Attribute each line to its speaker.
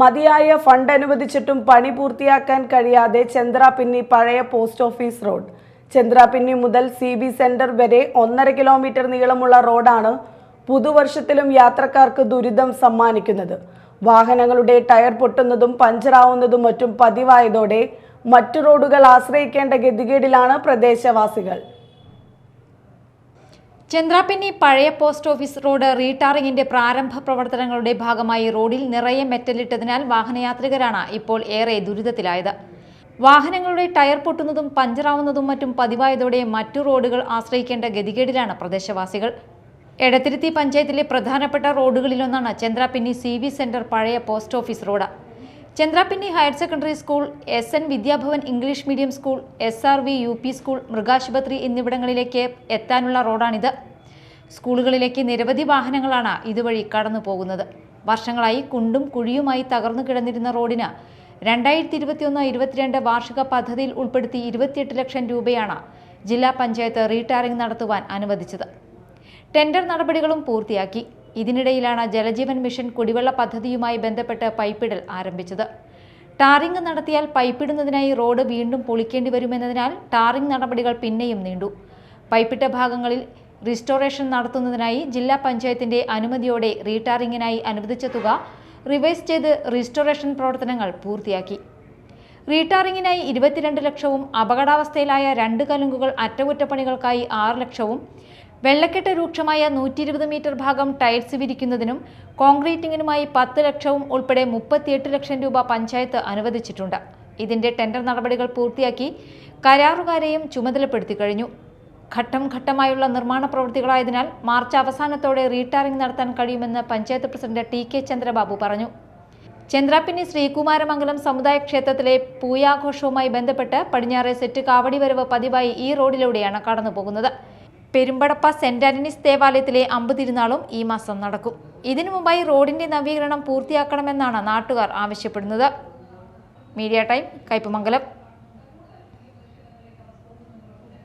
Speaker 1: മതിയായ ഫണ്ട് അനുവദിച്ചിട്ടും പണി പൂർത്തിയാക്കാൻ കഴിയാതെ ചന്ദ്രാപിന്നി പഴയ പോസ്റ്റ് ഓഫീസ് റോഡ്. ചന്ദ്രാപിന്നി മുതൽ സി ബി സെന്റർ വരെ ഒന്നര കിലോമീറ്റർ നീളമുള്ള റോഡാണ് പുതുവർഷത്തിലും യാത്രക്കാർക്ക് ദുരിതം സമ്മാനിക്കുന്നത്. വാഹനങ്ങളുടെ ടയർ പൊട്ടുന്നതും പഞ്ചറാവുന്നതും മറ്റും പതിവായതോടെ മറ്റു റോഡുകൾ ആശ്രയിക്കേണ്ട ഗതികേടിലാണ് പ്രദേശവാസികൾ.
Speaker 2: ചന്ദ്രാപിന്നി പഴയ പോസ്റ്റ് ഓഫീസ് റോഡ് റീടാറിംഗിന്റെ പ്രാരംഭ പ്രവർത്തനങ്ങളുടെ ഭാഗമായി റോഡിൽ നിറയെ മെറ്റലിട്ടതിനാൽ വാഹനയാത്രികരാണ് ഇപ്പോൾ ഏറെ ദുരിതത്തിലായത്. വാഹനങ്ങളുടെ ടയർ പൊട്ടുന്നതും പഞ്ചറാവുന്നതും മറ്റും പതിവായതോടെ മറ്റു റോഡുകൾ ആശ്രയിക്കേണ്ട ഗതികേടിലാണ് പ്രദേശവാസികൾ. എടത്തിരുത്തി പഞ്ചായത്തിലെ പ്രധാനപ്പെട്ട റോഡുകളിലൊന്നാണ് ചന്ദ്രാപിന്നി സി വി സെന്റർ പഴയ post office road. Chandrapinni higher secondary school S N Vidyabhavan English medium school S R V U P school മൃഗാശുപത്രി എന്നിവിടങ്ങളിലേക്ക് എത്താനുള്ള റോഡാണിത്. സ്കൂളുകളിലേക്ക് നിരവധി വാഹനങ്ങളാണ് ഇതുവഴി കടന്നു പോകുന്നത്. വർഷങ്ങളായി കുണ്ടും കുഴിയുമായി തകർന്നു കിടന്നിരുന്ന റോഡിന് രണ്ടായിരത്തി ഇരുപത്തിയൊന്ന് ഇരുപത്തിരണ്ട് വാർഷിക പദ്ധതിയിൽ ഉൾപ്പെടുത്തി ഇരുപത്തിയെട്ട് ലക്ഷം രൂപയാണ് ജില്ലാ പഞ്ചായത്ത് റീടാറിംഗ് നടത്തുവാൻ അനുവദിച്ചത്. ടെൻഡർ നടപടികളും പൂർത്തിയാക്കി. ഇതിനിടയിലാണ് ജലജീവൻ മിഷൻ കുടിവെള്ള പദ്ധതിയുമായി ബന്ധപ്പെട്ട് പൈപ്പിടൽ ആരംഭിച്ചത്. ടാറിംഗ് നടത്തിയാൽ പൈപ്പിടുന്നതിനായി റോഡ് വീണ്ടും പൊളിക്കേണ്ടി വരുമെന്നതിനാൽ ടാറിംഗ് നടപടികൾ പിന്നെയും നീണ്ടു. പൈപ്പിട്ട ഭാഗങ്ങളിൽ റിസ്റ്റോറേഷൻ നടത്തുന്നതിനായി ജില്ലാ പഞ്ചായത്തിന്റെ അനുമതിയോടെ റീടാറിംഗിനായി അനുവദിച്ച തുക റിവൈസ് ചെയ്ത് റിസ്റ്റോറേഷൻ പ്രവർത്തനങ്ങൾ പൂർത്തിയാക്കി. റീടാറിംഗിനായി ഇരുപത്തിരണ്ട് ലക്ഷവും അപകടാവസ്ഥയിലായ രണ്ട് കലുങ്കുകൾ അറ്റകുറ്റപ്പണികൾക്കായി ആറ് ലക്ഷവും വെള്ളക്കെട്ട് രൂക്ഷമായ നൂറ്റി ഇരുപത് മീറ്റർ ഭാഗം ടൈൽസ് വിരിക്കുന്നതിനും കോൺക്രീറ്റിങ്ങിനുമായി പത്ത് ലക്ഷവും ഉൾപ്പെടെ മുപ്പത്തിയെട്ട് ലക്ഷം രൂപ പഞ്ചായത്ത് അനുവദിച്ചിട്ടുണ്ട്. ഇതിന്റെ ടെൻഡർ നടപടികൾ പൂർത്തിയാക്കി കരാറുകാരെയും ചുമതലപ്പെടുത്തി കഴിഞ്ഞു. ഘട്ടം ഘട്ടമായുള്ള നിർമ്മാണ പ്രവൃത്തികളായതിനാൽ മാർച്ച് അവസാനത്തോടെ റീടാറിംഗ് നടത്താൻ കഴിയുമെന്ന് panchayat president T K Chandrababu പറഞ്ഞു. ചന്ദ്രാപ്പിന്നി ശ്രീകുമാരമംഗലം സമുദായ ക്ഷേത്രത്തിലെ പൂയാഘോഷവുമായി ബന്ധപ്പെട്ട് പടിഞ്ഞാറെ സെറ്റ് കാവടി വരവ് പതിവായി ഈ റോഡിലൂടെയാണ് കടന്നു പോകുന്നത് പെരുമ്പടപ്പ സെന്റ് ആന്റണീസ് ദേവാലയത്തിലെ അമ്പ് തിരുനാളും ഈ മാസം നടക്കും. ഇതിനു മുമ്പായി റോഡിന്റെ നവീകരണം പൂർത്തിയാക്കണമെന്നാണ് നാട്ടുകാർ ആവശ്യപ്പെടുന്നത്. Media time Kaipamangalam.